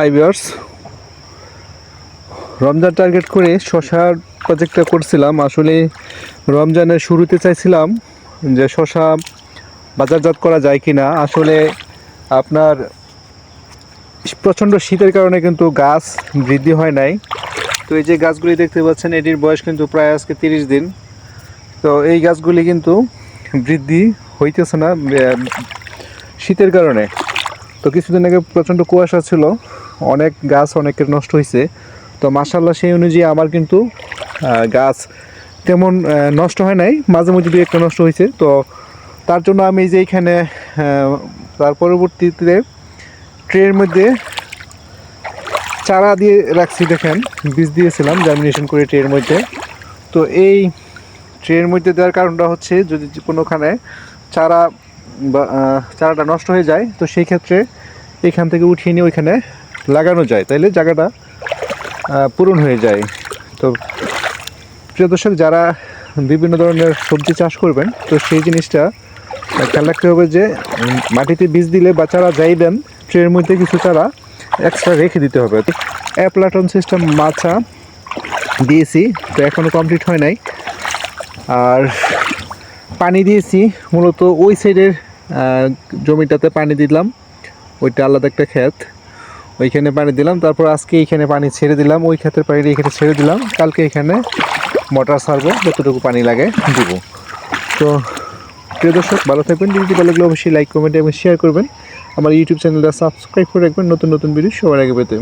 Hi viewers Ramzan target করে শশার প্রজেক্টটা করছিলাম। আসলে রমজানের শুরুতে চাইছিলাম যে শশা বাজারজাত করা যায় কি না আসলে আপনার প্রচণ্ড শীতের কারণে কিন্তু গাছ বৃদ্ধি হয় নাই। তো এই যে গাছগুলি দেখতে পাচ্ছেন, এটির বয়স কিন্তু প্রায় আজকে তিরিশ দিন। তো এই গাছগুলি কিন্তু বৃদ্ধি হইতেছে না শীতের কারণে। তো কিছুদিন আগে প্রচণ্ড কুয়াশা ছিল। অনেক গাছ অনেকের নষ্ট হয়েছে তো মাসাল্লাহ সেই অনুযায়ী আমার কিন্তু গাছ তেমন নষ্ট হয় নাই, মাঝে মধ্যে দু একটা নষ্ট হয়েছে তো তার জন্য আমি যে এইখানে তার পরবর্তীতে ট্রের মধ্যে চারা দিয়ে রাখছি, দেখেন, বীজ দিয়েছিলাম জার্মিনেশন করে ট্রের মধ্যে। তো এই ট্রের মধ্যে দেওয়ার কারণটা হচ্ছে, যদি কোনোখানে চারা বা চারাটা নষ্ট হয়ে যায়, তো সেই ক্ষেত্রে এখান থেকে উঠিয়ে নিয়ে ওইখানে লাগানো যায়, তাইলে জায়গাটা পূরণ হয়ে যায়। তো প্রিয় দর্শক, যারা বিভিন্ন ধরনের সবজি চাষ করবেন, তো সেই জিনিসটা খেয়াল রাখতে হবে যে মাটিতে বীজ দিলে বা চারা যাই দেন, ট্রের মধ্যে কিছু চারা এক্সট্রা রেখে দিতে হবে। তো অ্যাপ্লাটন সিস্টেম মাছা, দিয়েছি, তো এখনও কমপ্লিট হয় নাই। আর পানি দিয়েছি, মূলত ওই সাইডের জমিটাতে পানি দিলাম। ওইটা আলাদা একটা ক্ষেত। ওইখানে পানি দিলাম, তারপর আজকে এইখানে পানি ছেড়ে দিলাম, ওই ক্ষেতের পানি এখানে ছেড়ে দিলাম। কালকে এখানে মোটর সারবো যতটুকু পানি লাগে দিব। তো প্রিয় দর্শক, ভালো থাকবেন। ভিডিওটি ভালো লাগলে অবশ্যই লাইক কমেন্ট এবং শেয়ার করবেন। আমার ইউটিউব চ্যানেলটা সাবস্ক্রাইব করে রাখবেন। নতুন নতুন ভিডিও সবার আগে পেতে।